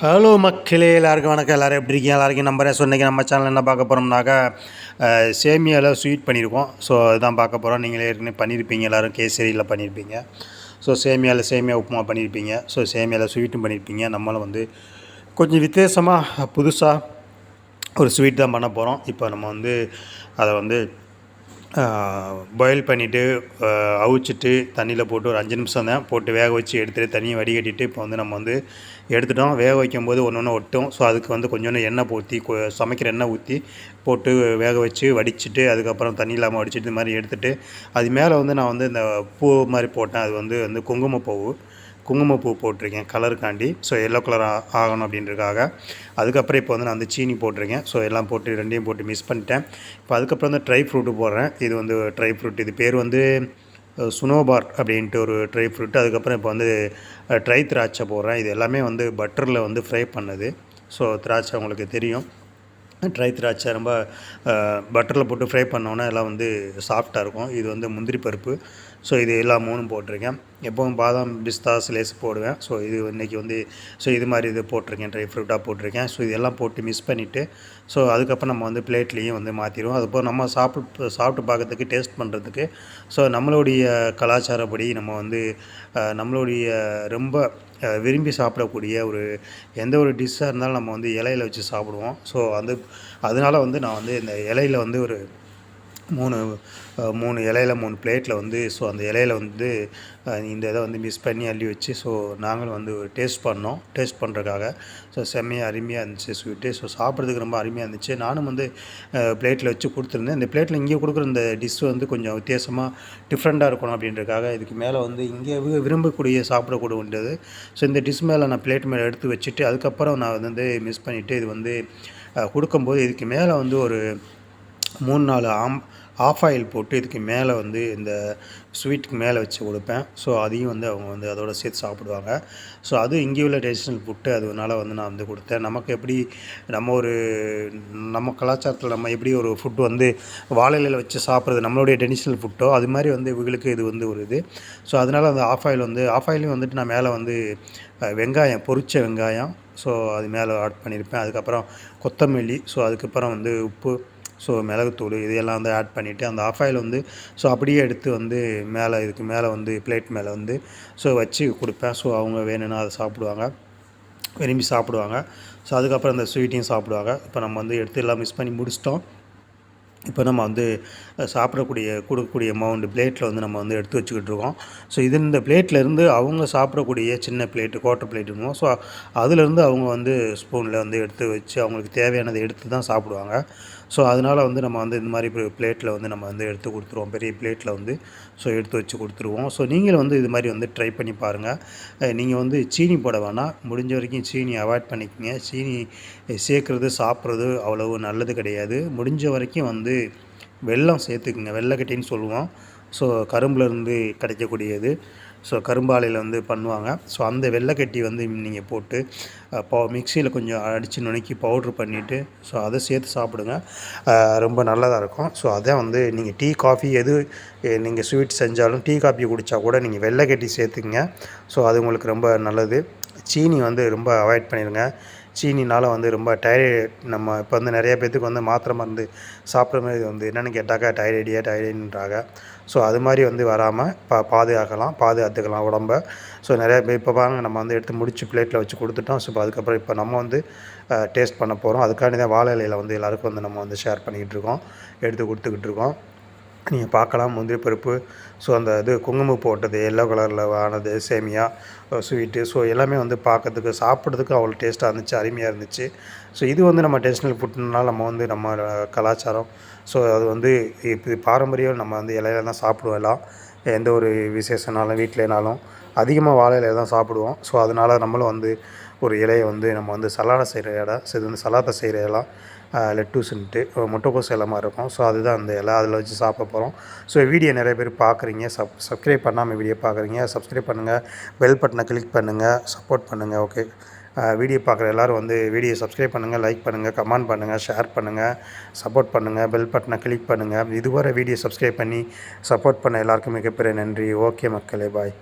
Hello மக்களே எல்லாருக்கும் வணக்கம். எல்லோரும் எப்படி இருக்கீங்க? எல்லாருக்கும் நம்பரே சொன்னீங்க நம்ம சேனல் என்ன பார்க்க போகிறோம்னாக்கா சேமியாவில் ஸ்வீட் பண்ணியிருக்கோம் ஸோ அதுதான் பார்க்க போகிறோம் நீங்களே ஏற்கனவே பண்ணியிருப்பீங்க எல்லோரும் கேசரியில் பண்ணியிருப்பீங்க ஸோ சேமியாவில் சேமியா உப்புமா பண்ணியிருப்பீங்க ஸோ சேமியாவில் ஸ்வீட்டும் பண்ணியிருப்பீங்க நம்மளும் வந்து கொஞ்சம் வித்தியாசமாக புதுசாக ஒரு ஸ்வீட் தான் பண்ண போகிறோம் இப்போ நம்ம வந்து அதை வந்து பாயில் பண்ணிவிட்டு அவிச்சிட்டு தண்ணியில் போட்டு ஒரு அஞ்சு நிமிஷம் தான் போட்டு வேக வச்சு எடுத்துகிட்டு தண்ணியை வடிகட்டிட்டு இப்போ வந்து நம்ம வந்து எடுத்துட்டோம். வேக வைக்கும்போது ஒன்று ஒன்று ஒட்டும். ஸோ அதுக்கு வந்து கொஞ்சோண்டு எண்ணெய் ஊற்றி சமைக்கிற எண்ணெய் ஊற்றி போட்டு வேக வச்சு வடிச்சிட்டு அதுக்கப்புறம் தண்ணி இல்லாமல் வடிச்சிட்டு இது மாதிரி எடுத்துகிட்டு அது மேலே வந்து நான் வந்து இந்த பூ மாதிரி போட்டேன். அது வந்து வந்து குங்குமப்பூ. குங்குமப்பூ போட்டிருக்கேன் கலருக்காண்டி ஸோ எல்லோ கலர் ஆகணும் அப்படின்றதுக்காக. அதுக்கப்புறம் இப்போ வந்து நான் வந்து சீனி போட்டிருக்கேன். ஸோ எல்லாம் போட்டு ரெண்டையும் போட்டு மிஸ் பண்ணிட்டேன். இப்போ அதுக்கப்புறம் வந்து ட்ரை ஃப்ரூட்டு போடுறேன். இது வந்து ட்ரை ஃப்ரூட் இது பேர் வந்து சுனோபார் அப்படின்ட்டு ஒரு ட்ரை ஃப்ரூட் அதுக்கப்புறம் இப்போ வந்து ட்ரை திராட்சை போடுறேன். இது எல்லாமே வந்து பட்டரில் வந்து ஃப்ரை பண்ணது. ஸோ திராட்சை உங்களுக்கு தெரியும். ட்ரை திராட்சை ரொம்ப பட்டரில் போட்டு ஃப்ரை பண்ணோன்னே எல்லாம் வந்து சாஃப்டாக இருக்கும். இது வந்து முந்திரி பருப்பு. ஸோ இது எல்லா மூணும் போட்டிருக்கேன். எப்போவும் பாதாம் பிஸ்தா லேஸ் போடுவேன். ஸோ இது இன்றைக்கி வந்து ஸோ இது மாதிரி இது போட்டிருக்கேன். ட்ரை ஃப்ரூட்டாக போட்டிருக்கேன். ஸோ இதெல்லாம் போட்டு மிஸ் பண்ணிவிட்டு ஸோ அதுக்கப்புறம் நம்ம வந்து பிளேட்லேயும் வந்து மாற்றிடுவோம் அதுபோல் நம்ம சாப்பிட்டு சாப்பிட்டு பார்க்கறதுக்கு டேஸ்ட் பண்ணுறதுக்கு ஸோ நம்மளுடைய கலாச்சாரப்படி நம்ம வந்து நம்மளுடைய ரொம்ப விரும்பி சாப்பிடக்கூடிய ஒரு எந்த ஒரு டிஷ்ஷாக இருந்தாலும் நம்ம வந்து இலையில வச்சு சாப்பிடுவோம். ஸோ அது அதனால் வந்து நான் வந்து இந்த இலையில வந்து ஒரு மூணு மூணு இலையில மூணு பிளேட்டில் வந்து ஸோ அந்த இலையில வந்து இந்த இதை வந்து மிஸ் பண்ணி அள்ளி வச்சு ஸோ நாங்களும் வந்து டேஸ்ட் பண்ணோம். டேஸ்ட் பண்ணுறக்காக ஸோ செம்மையாக அருமையாக இருந்துச்சு ஸ்வீட்டு ஸோ சாப்பிட்றதுக்கு ரொம்ப அருமையாக இருந்துச்சு. நானும் வந்து பிளேட்டில் வச்சு கொடுத்துருந்தேன். இந்த பிளேட்டில் இங்கே கொடுக்குற இந்த டிஷ் வந்து கொஞ்சம் வித்தியாசமாக டிஃப்ரெண்ட்டாக இருக்கணும் அப்படின்றதுக்காக இதுக்கு மேலே வந்து இங்கே விரும்பக்கூடிய சாப்பிடக்கூடியது ஸோ இந்த டிஷ் மேலே நான் பிளேட் மேலே எடுத்து வச்சுட்டு அதுக்கப்புறம் நான் வந்து மிஸ் பண்ணிவிட்டு இது வந்து கொடுக்கும்போது இதுக்கு மேலே வந்து ஒரு மூணு நாலு ஆம் ஆஃப் ஆயில் போட்டு இதுக்கு மேலே வந்து இந்த ஸ்வீட்டுக்கு மேலே வச்சு கொடுப்பேன். ஸோ அதையும் வந்து அவங்க வந்து அதோட சேர்த்து சாப்பிடுவாங்க. ஸோ அது இங்கே உள்ள ட்ரெடிஷ்னல் ஃபுட்டு அதனால வந்து நான் வந்து கொடுத்தேன். நமக்கு எப்படி நம்ம ஒரு நம்ம கலாச்சாரத்தில் நம்ம எப்படி ஒரு ஃபுட்டு வந்து வாழையில வச்சு சாப்பிட்றது நம்மளுடைய ட்ரெடிஷ்னல் ஃபுட்டோ அது மாதிரி வந்து இவங்களுக்கு இது வந்து ஒரு இது. ஸோ அதனால் அந்த ஆஃப் ஆயில் வந்து ஆஃப் ஆயிலையும் வந்துட்டு நான் மேலே வந்து வெங்காயம் பொரித்த வெங்காயம். ஸோ அது மேலே ஆட் பண்ணியிருப்பேன். அதுக்கப்புறம் கொத்தமல்லி. ஸோ அதுக்கப்புறம் வந்து உப்பு. ஸோ மிளகுத்தூள் இதையெல்லாம் வந்து ஆட் பண்ணிவிட்டு அந்த ஆஃப் ஆயில் வந்து ஸோ அப்படியே எடுத்து வந்து மேலே இதுக்கு மேலே வந்து பிளேட் மேலே வந்து ஸோ வச்சு கொடுப்பேன். ஸோ அவங்க வேணும்னா அதை சாப்பிடுவாங்க. விரும்பி சாப்பிடுவாங்க. ஸோ அதுக்கப்புறம் அந்த ஸ்வீட்டையும் சாப்பிடுவாங்க. இப்போ நம்ம வந்து எடுத்து எல்லாம் மிஸ் பண்ணி முடிச்சிட்டோம். இப்போ நம்ம வந்து சாப்பிடக்கூடிய கொடுக்கக்கூடிய அமௌண்ட் பிளேட்டில் வந்து நம்ம வந்து எடுத்து வச்சுக்கிட்டு இருக்கோம். ஸோ இது இந்த பிளேட்லேருந்து அவங்க சாப்பிடக்கூடிய சின்ன பிளேட்டு குவார்ட்டர் பிளேட்டுமோ ஸோ அதுலேருந்து அவங்க வந்து ஸ்பூனில் வந்து எடுத்து வச்சு அவங்களுக்கு தேவையானதை எடுத்து தான் சாப்பிடுவாங்க. ஸோ அதனால் வந்து நம்ம வந்து இந்த மாதிரி பிளேட்டில் வந்து நம்ம வந்து எடுத்து கொடுத்துருவோம். பெரிய பிளேட்டில் வந்து ஸோ எடுத்து வச்சு கொடுத்துருவோம். ஸோ நீங்களும் வந்து இது மாதிரி வந்து ட்ரை பண்ணி பாருங்கள் நீங்கள் வந்து சீனி போட வேணாம். முடிஞ்ச வரைக்கும் சீனி அவாய்ட் பண்ணிக்கோங்க. சீனி சேர்க்குறது சாப்பிட்றது அவ்வளவு நல்லது கிடையாது. முடிஞ்ச வரைக்கும் வந்து வெல்லம் சேர்த்துக்குங்க. வெள்ளைக்கட்டின்னு சொல்லுவோம். ஸோ கரும்புலேருந்து கிடைக்கக்கூடியது. ஸோ கரும்பாலையில் வந்து பண்ணுவாங்க. ஸோ அந்த வெள்ளைக்கட்டி வந்து நீங்கள் போட்டு பவு மிக்சியில் கொஞ்சம் அடித்து நுணுக்கி பவுட்ரு பண்ணிவிட்டு ஸோ அதை சேர்த்து சாப்பிடுங்க. ரொம்ப நல்லதாக இருக்கும். ஸோ அதை வந்து நீங்கள் டீ காஃபி எது நீங்கள் ஸ்வீட் செஞ்சாலும் டீ காஃபி குடித்தா கூட நீங்கள் வெள்ளைக்கட்டி சேர்த்துக்குங்க. ஸோ அது உங்களுக்கு ரொம்ப நல்லது. சீனி வந்து ரொம்ப அவாய்ட் பண்ணிடுங்க. சீனினால் வந்து ரொம்ப டைராய்டு நம்ம இப்போ வந்து நிறைய பேர்த்துக்கு வந்து மாத்திரை மருந்து சாப்பிட்ற மாதிரி வந்து என்னென்னு கேட்டாக்கா டைராய்டியா டைராய்டுன்றாங்க ஸோ அது மாதிரி வந்து வராமல் பா பாதுகாக்கலாம் பாதுகாத்துக்கலாம் உடம்ப. ஸோ நிறையா பேர் இப்போ பாருங்க நம்ம வந்து எடுத்து முடிச்சு பிளேட்டில் வச்சு கொடுத்துட்டோம். ஸோ இப்போ அதுக்கப்புறம் இப்போ நம்ம வந்து டேஸ்ட் பண்ண போகிறோம் அதுக்காண்டி தான் வாழை இலையில் வந்து எல்லாருக்கும் வந்து நம்ம வந்து ஷேர் பண்ணிக்கிட்டு இருக்கோம். எடுத்து கொடுத்துக்கிட்டு இருக்கோம். நீங்கள் பார்க்கலாம் முந்திரி பருப்பு ஸோ அந்த இது குங்குமம் போட்டது எல்லோ கலரில் ஆனது சேமியா ஸ்வீட்டு ஸோ எல்லாமே வந்து பார்க்கறதுக்கு சாப்பிட்றதுக்கு அவ்வளோ டேஸ்ட்டாக இருந்துச்சு அருமையாக இருந்துச்சு. ஸோ இது வந்து நம்ம ட்ரெடிஷ்னல் ஃபுட்னால் நம்ம வந்து நம்ம கலாச்சாரம். ஸோ அது வந்து இப்போ பாரம்பரியம் நம்ம வந்து இலையில தான் சாப்பிடுவோம் எல்லாம். எந்த ஒரு விசேஷனாலும் வீட்டிலனாலும் அதிகமாக வாழை இலையை தான் சாப்பிடுவோம். ஸோ அதனால் நம்மளும் வந்து ஒரு இலையை வந்து நம்ம வந்து சலாடை செய்கிற இடம் ஸோ இது வந்து சலாத்தை செய்கிற இடம் லெட்டூஸ்ன்ட்டு முட்டைக்கோஸ் இலை மாதிரி இருக்கும். ஸோ அதுதான் அந்த இலை. அதில் வச்சு சாப்பிட போகிறோம் ஸோ வீடியோ நிறைய பேர் பார்க்குறீங்க சப் சப்ஸ்கிரைப் பண்ணாமல் வீடியோ பார்க்குறீங்க சப்ஸ்கிரைப் பண்ணுங்கள் பெல் பட்டனை கிளிக் பண்ணுங்கள் சப்போர்ட் பண்ணுங்கள் ஓகே வீடியோ பார்க்குற எல்லோரும் வந்து வீடியோ சப்ஸ்கிரைப் பண்ணுங்கள் லைக் பண்ணுங்கள் கமெண்ட் பண்ணுங்கள் ஷேர் பண்ணுங்கள் சப்போர்ட் பண்ணுங்கள் பெல் பட்டனை கிளிக் பண்ணுங்கள் இதுவரை வீடியோ சப்ஸ்கிரைப் பண்ணி சப்போர்ட் பண்ண எல்லாருக்கும் மிகப்பெரிய நன்றி. ஓகே மக்களே பாய்